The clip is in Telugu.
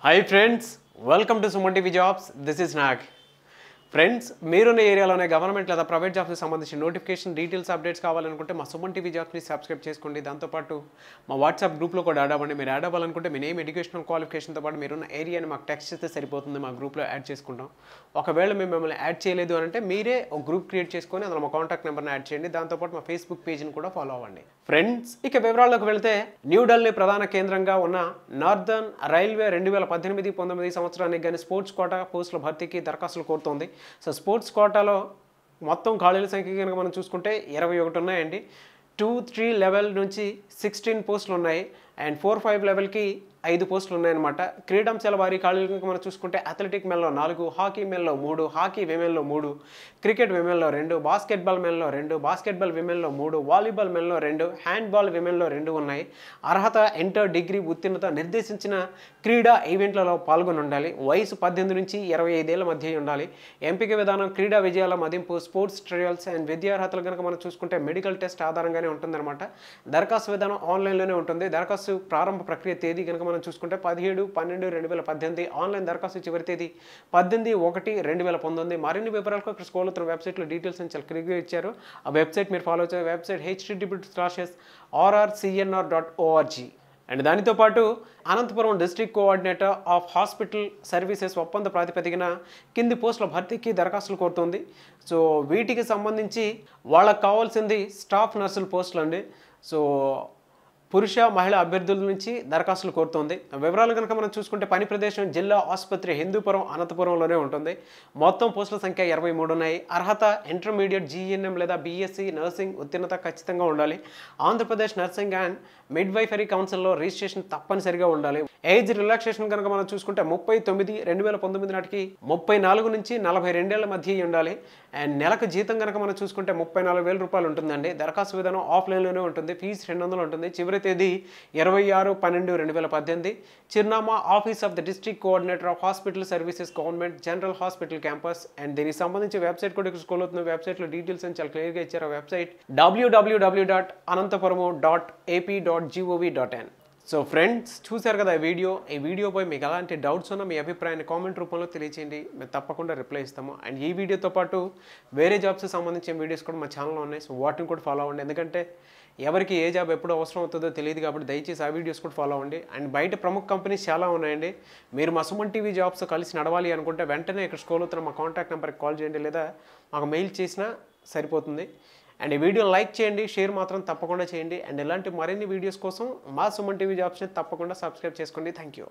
Hi friends, welcome to Suman TV Jobs. This is Nag. Friends మీరున్న ఏరియాలోనే గవర్నమెంట్ లేదా ప్రైవేట్ జాబ్స్కి సంబంధించిన నోటిఫికేషన్ డీటెయిల్స్ అప్డేట్స్ కావాలనుకుంటే మా సుమన్ టీవీ జాబ్స్ని సబ్స్క్రైబ్ చేసుకోండి. దాంతోపాటు మా వాట్సాప్ గ్రూప్లో కూడా యాడ్ అవ్వండి. మీరు యాడ్ అవ్వాలనుకుంటే మీ నేమ్ ఎడ్యుకేషనల్ క్వాలిఫికేషన్తో పాటు మీరున్న ఏరియాని మాకు టెక్స్ట్ చేస్తే సరిపోతుంది. మా గ్రూప్లో యాడ్ చేసుకుంటాం. ఒకవేళ మేము మిమ్మల్ని యాడ్ చేయలేదు అని అంటే మీరే ఒక గ్రూప్ క్రియేట్ చేసుకొని అందులో మా కాంటాక్ట్ నెంబర్ని యాడ్ చేయండి. దాంతోపాటు మా ఫేస్బుక్ పేజ్ని కూడా ఫాలో అవ్వండి. ఫ్రెండ్స్ ఇక వివరాల్లోకి వెళితే న్యూఢిల్లీ ప్రధాన కేంద్రంగా ఉన్న నార్దర్న్ రైల్వే రెండు వేల పద్దెనిమిది పంతొమ్మిది సంవత్సరానికి కానీ స్పోర్ట్స్ కోటా పోస్టుల భర్తీకి దరఖాస్తులు కోరుతోంది. సో స్పోర్ట్స్ కోటాలో మొత్తం ఖాళీల సంఖ్య కనుక మనం చూసుకుంటే ఇరవై ఒకటి ఉన్నాయండి. టూ త్రీ లెవెల్ నుంచి సిక్స్టీన్ పోస్టులు ఉన్నాయి. అండ్ ఫోర్ ఫైవ్ లెవెల్కి ఐదు పోస్టులు ఉన్నాయన్నమాట. క్రీడాంశాల వారి ఖాళీలు మనం చూసుకుంటే అథ్లెటిక్ మెన్లో నాలుగు హాకీ మెల్లో మూడు హాకీ విమెన్లో మూడు క్రికెట్ విమెన్లో రెండు బాస్కెట్బాల్ మెన్లో రెండు బాస్కెట్బాల్ విమెన్లో మూడు వాలీబాల్ మెన్లో రెండు హ్యాండ్బాల్ విమెన్లో రెండు ఉన్నాయి. అర్హత ఎంటర్ డిగ్రీ ఉత్తీర్ణత నిర్దేశించిన క్రీడా ఈవెంట్లలో పాల్గొని ఉండాలి. వయసు పద్దెనిమిది నుంచి ఇరవై ఐదేళ్ళ మధ్య ఉండాలి. ఎంపిక విధానం క్రీడా విజయాల మదింపు స్పోర్ట్స్ ట్రయల్స్ అండ్ విద్యార్హతలు కనుక మనం చూసుకుంటే మెడికల్ టెస్ట్ ఆధారంగానే ఉంటుందన్నమాట. దరఖాస్తు విధానం ఆన్లైన్లోనే ఉంటుంది. దరఖాస్తు ప్రారంభ ప్రక్రియ తేదీ కనుక మనం చూసుకుంటే పదిహేడు పన్నెండు రెండు వేల పద్దెనిమిది ఆన్లైన్ దరఖాస్తు చివరి తేదీ. పద్దెనిమిది ఒకటి రెండు వేల పంతొమ్మిది. మరిన్ని వివరాలకు ఇక్కడ స్కూల్ ఉత్తర వెబ్సైట్లో డీటెయిల్స్ అని చాలా క్లియర్గా ఇచ్చారు ఆ వెబ్సైట్ మీరు ఫాలో చేసే website HTDB slashes RRCNR dot ORG and దానితో పాటు Anantapuram district coordinator of hospital services ఒప్పంద ప్రాతిపదికన కింది పోస్టుల భర్తీకి దరఖాస్తులు కోరుతుంది. సో వీటికి సంబంధించి వాళ్ళకి కావాల్సింది స్టాఫ్ నర్సుల పోస్టులు అండి సో పురుష మహిళా అభ్యర్థుల నుంచి దరఖాస్తులు కోరుతోంది. వివరాలు కనుక మనం చూసుకుంటే పని ప్రదేశం జిల్లా ఆసుపత్రి హిందూపురం అనంతపురంలోనే ఉంటుంది. మొత్తం పోస్టుల సంఖ్య ఇరవై మూడు ఉన్నాయి. అర్హత ఇంటర్మీడియట్ జీఎన్ఎం లేదా బీఎస్సీ నర్సింగ్ ఉత్తీర్ణత ఖచ్చితంగా ఉండాలి. ఆంధ్రప్రదేశ్ నర్సింగ్ అండ్ మిడ్వైఫరీ కౌన్సిల్లో రిజిస్ట్రేషన్ తప్పనిసరిగా ఉండాలి. ఏజ్ రిలాక్సేషన్ కనుక మనం చూసుకుంటే ముప్పై తొమ్మిది రెండు వేల పంతొమ్మిది నాటికి ముప్పై నాలుగు నుంచి నలభై రెండేళ్ళ మధ్య ఉండాలి. అండ్ నెలకు జీతం కనుక మనం చూసుకుంటే ముప్పై నాలుగు వేల రూపాయలు ఉంటుందండి. దరఖాస్తు విధానం ఆఫ్లైన్లోనే ఉంటుంది. ఫీజు రెండు వందలు ఉంటుంది. చివరి తేదీ ఇరవై ఆరు పన్నెండు రెండు వేల పద్దెనిమిది. చిరునామా office of the district coordinator of hospital services government general hospital campus. And దీనికి సంబంధించి వెబ్సైట్ కూడా ఇక్కడ స్కూల్ అవుతుంది. వెబ్సైట్లో డీటెయిల్స్ అని చాలా క్లియర్గా ఇచ్చారు ఆ website. WWW dot Anantapuramu dot AP dot GOV dot in so friends చూశారు కదా ఈ వీడియో. ఈ వీడియోపై మీకు ఎలాంటి డౌట్స్ ఉన్నా మీ అభిప్రాయాన్ని కామెంట్ రూపంలో తెలియచేయండి. మేము తప్పకుండా రిప్లై ఇస్తాము. అండ్ ఈ వీడియోతో పాటు వేరే జాబ్స్కి సంబంధించిన వీడియోస్ కూడా మా ఛానల్లో ఉన్నాయి. సో వాటిని కూడా ఫాలో అవ్వండి. ఎందుకంటే ఎవరికి ఏ జాబ్ ఎప్పుడు అవసరం అవుతుందో తెలియదు కాబట్టి దయచేసి ఆ వీడియోస్ కూడా ఫాలో అవ్వండి. అండ్ బయట ప్రముఖ కంపెనీస్ చాలా ఉన్నాయండి. మీరు మా సుమన్ టీవీ జాబ్స్ కలిసి నడవాలి అనుకుంటే వెంటనే ఇక్కడ స్కూల్ అవుతున్న మా కాంటాక్ట్ నెంబర్కి కాల్ చేయండి లేదా మాకు మెయిల్ చేసినా సరిపోతుంది. అండ్ ఈ వీడియో లైక్ చేయండి షేర్ మాత్రం తప్పకుండా చేయండి. అండ్ ఇలాంటి మరిన్ని వీడియోస్ కోసం మా సుమన్ టీవీ జాబ్స్ని తప్పకుండా సబ్స్క్రైబ్ చేసుకోండి. Thank you